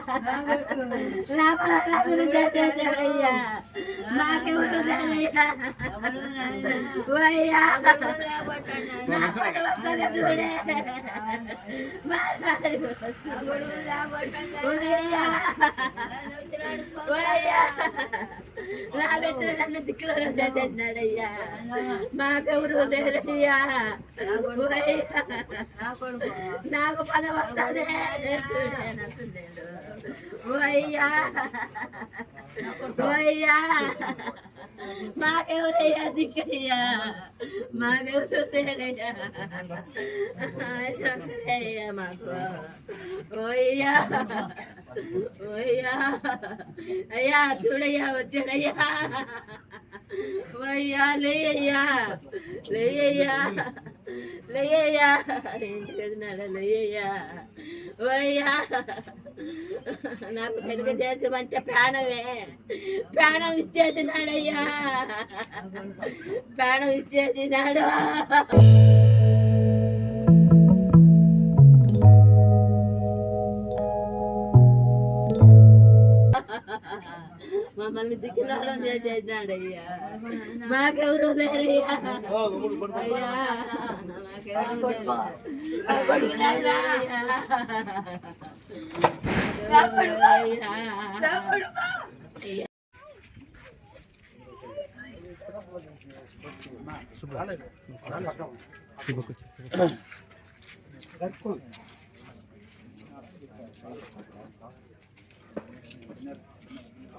అయ్యా రామరాజులు చేసేసాడయ్యా మాకెవరు అయ్యా నా పని వస్తుంది చూడే మాట్లాడు అయ్యా అయ్యా నా బిడ్డ నన్ను దిక్కులో చేసేసినాడయ్యా మాకెవరు లేరయ్యా అయ్యా నాకు పద వస్తుంది ఓయ్యా ఓయ్యా మాకెవరయ్యా దిక్కయ్యా మాకెవరు లేరయ్యా మాకు ఓయ్యా ఓయ్యా అయ్యా చూడయ్యా వచ్చాడయ్యా ఓయ్యా లేయ్యా లేయ్యా లేయ్యా ఏంటి కదినాడా ఓయ్యా. నాకు తెలుగు దేశం అంటే ప్రాణమే. ప్రాణం ఇచ్చేసినాడయ్యా. ప్రాణం ఇచ్చేసినాడు. మమ్మల్ని దిక్కునాడం చేసేసినాడయ్యా మాకెవరు లేరయ్యా అయ్యా మాకెవరు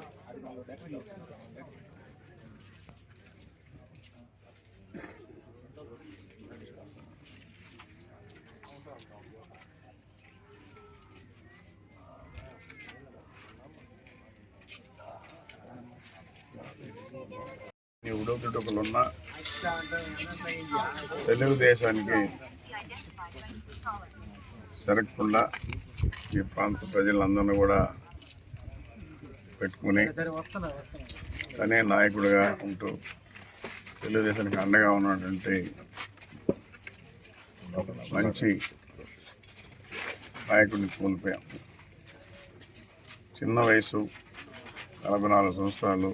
లేరయ్యా తెలుగుదేశానికి జరగకుండా ఈ ప్రాంత ప్రజలందరినీ కూడా పెట్టుకుని తనే నాయకుడిగా ఉంటూ తెలుగుదేశానికి అండగా ఉన్నటువంటి మంచి నాయకుడిని కోల్పోయాం. చిన్న వయసు నలభై నాలుగు సంవత్సరాలు.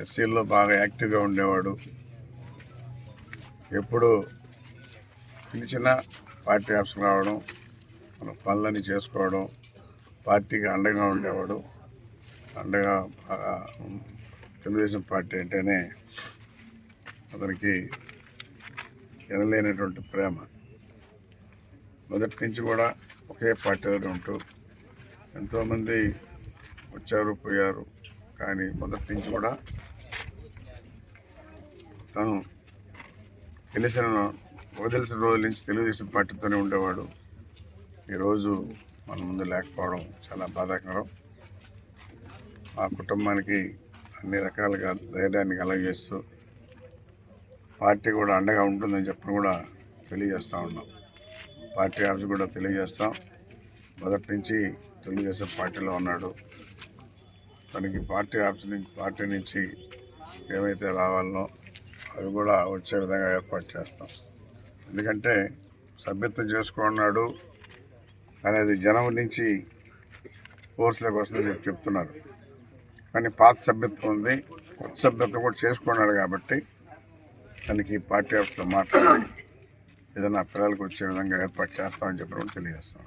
ఎస్సీల్లో బాగా యాక్టివ్గా ఉండేవాడు. ఎప్పుడు పిలిచిన పార్టీ ఆఫీస్కి రావడం మన పనులన్నీ చేసుకోవడం పార్టీకి అండగా ఉండేవాడు. అండగా బాగా తెలుగుదేశం పార్టీ అంటేనే అతనికి ఎనలేనటువంటి ప్రేమ. మొదటి నుంచి కూడా ఒకే పార్టీలో ఉంటూ ఎంతోమంది వచ్చారు పోయారు. కానీ మొదటి నుంచి కూడా తను తెలిసిన వదిలిసిన రోజుల నుంచి తెలుగుదేశం పార్టీతోనే ఉండేవాడు. ఈరోజు మన ముందు లేకపోవడం చాలా బాధాకరం. ఆ కుటుంబానికి అన్ని రకాలుగా ధైర్యాన్ని కలగజేస్తూ పార్టీ కూడా అండగా ఉంటుందని చెప్పి కూడా తెలియజేస్తూ ఉన్నాం. పార్టీ ఆఫీస్ కూడా తెలియజేస్తాం. మొదటి నుంచి తెలుగుదేశం పార్టీలో ఉన్నాడు. తనకి పార్టీ ఆఫీస్ నుంచి పార్టీ నుంచి ఏమైతే రావాలనో అవి కూడా వచ్చే విధంగా ఏర్పాటు చేస్తాం. ఎందుకంటే సభ్యత్వం చేసుకున్నాడు. అనేది జనం నుంచి కోర్సులకు వస్తుందని చెప్పి చెప్తున్నారు. కానీ పాత సభ్యత్వం ఉంది. కొత్త సభ్యత్వం కూడా చేసుకున్నాడు కాబట్టి తనకి పార్టీ ఆఫీస్లో మాట్లాడి ఏదైనా పిల్లలకు వచ్చే విధంగా ఏర్పాటు చేస్తామని చెప్పి కూడా తెలియజేస్తాం.